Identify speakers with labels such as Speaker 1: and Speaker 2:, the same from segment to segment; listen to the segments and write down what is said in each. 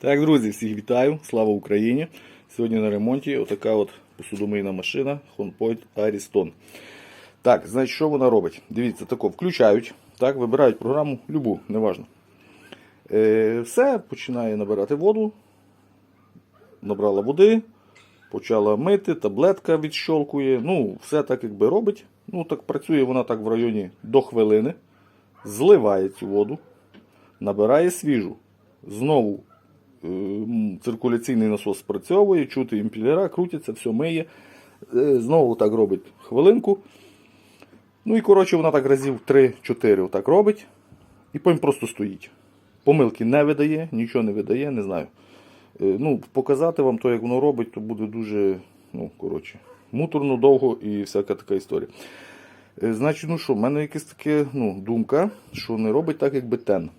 Speaker 1: Так, друзі, всіх вітаю! Слава Україні! Сьогодні на ремонті отака от посудомийна машина Honpoint Ariston. Так, значить, що вона робить? Дивіться, тако, включають, так, вибирають програму, любу, неважно. Е, все, починає набирати воду. Набрала води, почала мити, таблетка відщолкує. Ну, все так якби робить. Ну, так працює вона так в районі до хвилини. Зливає цю воду, набирає свіжу. Знову циркуляційний насос спрацьовує, чути імпілера, крутиться, все миє. Е, Знову так робить хвилинку. Ну і коротше вона так разів 3-4 отак робить. І потім просто стоїть. Помилки не видає, нічого не видає, не знаю. Е, Ну, показати вам то, як воно робить, то буде дуже, ну, коротше, муторно, довго і всяка така історія. Е, Значить, ну що, в мене якась така ну, думка, що не робить так, як бетен.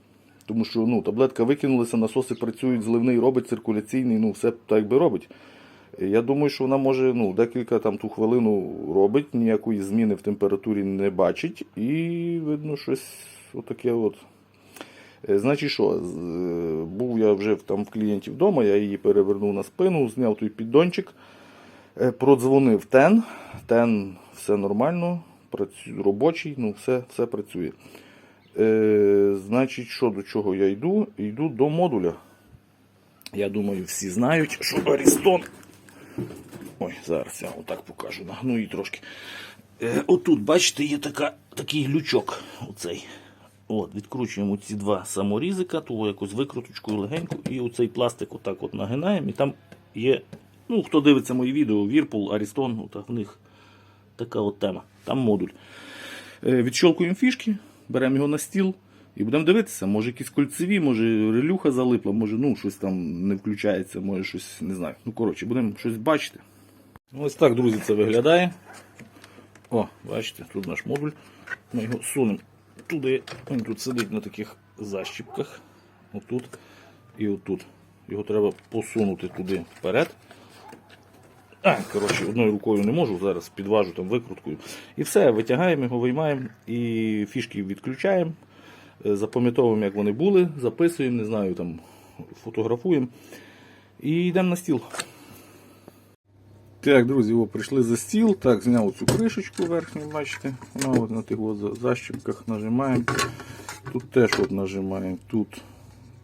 Speaker 1: Тому що ну, таблетка викинулася, насоси працюють, зливний робить, циркуляційний, ну все так якби робить. Я думаю, що вона може ну, декілька там ту хвилину робить, ніякої зміни в температурі не бачить, і видно щось отаке от. Е, Значить, що, е, був я вже там в клієнтів вдома, я її перевернув на спину, зняв той піддончик, е, продзвонив тен, тен все нормально, працю- робочий, ну все, все працює. Е, значить, що до чого я йду? Йду до модуля. Я думаю, всі знають, що Арістон. Ой, зараз я отак покажу, нагну її трошки. Е, отут, бачите, є така, такий лючок. Оцей. От, відкручуємо ці два саморізика, ту якусь викруточкою легенько, і оцей пластик отак от нагинаємо. І там є, ну, хто дивиться мої відео, Вірпул, Арістон, в них така от тема. Там модуль. Е, Відщолкуємо фішки, беремо його на стіл і будемо дивитися. Може якісь кольцеві, може релюха залипла, може ну, щось там не включається, може щось не знаю. Ну, коротше, будемо щось бачити. Ось так, друзі, це виглядає. О, бачите, тут наш модуль. Ми його сунемо туди. Він тут сидить на таких защіпках. Отут і отут. Його треба посунути туди вперед. А, коротше, одною рукою не можу, зараз підважу там викруткою. І все, витягаємо його, виймаємо і фішки відключаємо. Е, Запам'ятовуємо, як вони були, записуємо, не знаю, там фотографуємо. І йдемо на стіл. Так, друзі, о, прийшли за стіл. Так, зняв цю кришечку верхню, бачите. Вона от на тих от защіпках нажимаємо. Тут теж от нажимаємо. Тут,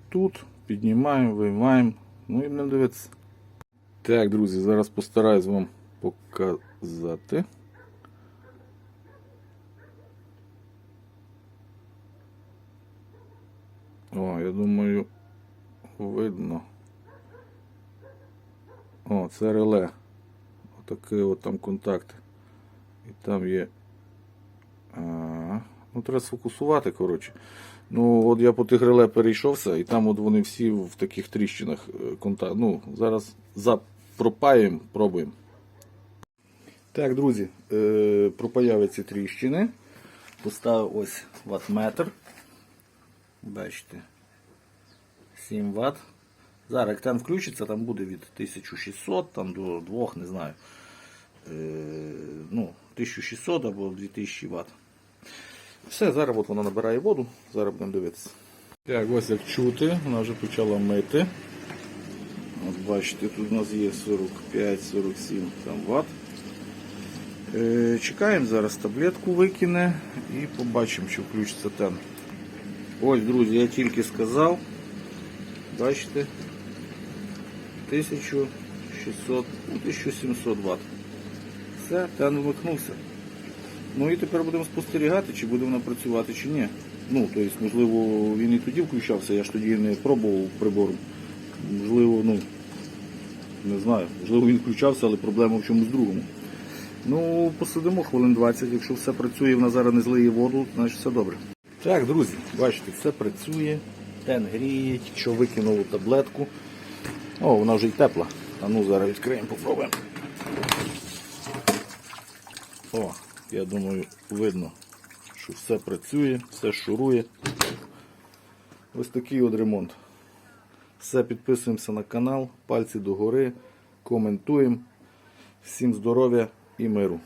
Speaker 1: тут, піднімаємо, виймаємо. Ну і будемо дивитися. Так, друзі, зараз постараюсь вам показати. О, я думаю, видно. О, це реле. Отакий от там контакт. І там є. А, ну, треба сфокусувати, коротше. Ну, от я по тих реле перейшовся, і там от вони всі в таких тріщинах е, контакт. Ну, зараз запропаємо, пробуємо. Так, друзі, е, пропаяли ці тріщини. Поставив ось ватметр. Бачите. 7 Вт. Зараз як там включиться, там буде від 1600 там, до 2, не знаю. Е, ну, 1600 або 2000 Вт. Все, зараз от вона набирає воду, зараз будемо дивитися. Так, ось як чути, вона вже почала мити. Бачите, тут у нас є 45-47 там Вт. Е, чекаємо, зараз таблетку викине і побачимо, чи включиться тен. Ось, друзі, я тільки сказав. Бачите? 1600, ну, 1700 Вт. Все, тен вмикнувся. Ну і тепер будемо спостерігати, чи буде вона працювати, чи ні. Ну, тобто, можливо, він і тоді включався, я ж тоді не пробував прибор. Можливо, ну, не знаю, можливо він включався, але проблема в чомусь другому. Ну, посидимо хвилин 20, якщо все працює, вона зараз не злиє воду, значить все добре. Так, друзі, бачите, все працює. Тен гріє, що викинули таблетку. О, вона вже й тепла. А ну зараз відкриємо, попробуємо. О, я думаю, видно, що все працює, все шурує. Ось такий от ремонт. Все, підписуємося на канал, пальці догори, коментуємо. Всім здоров'я і миру.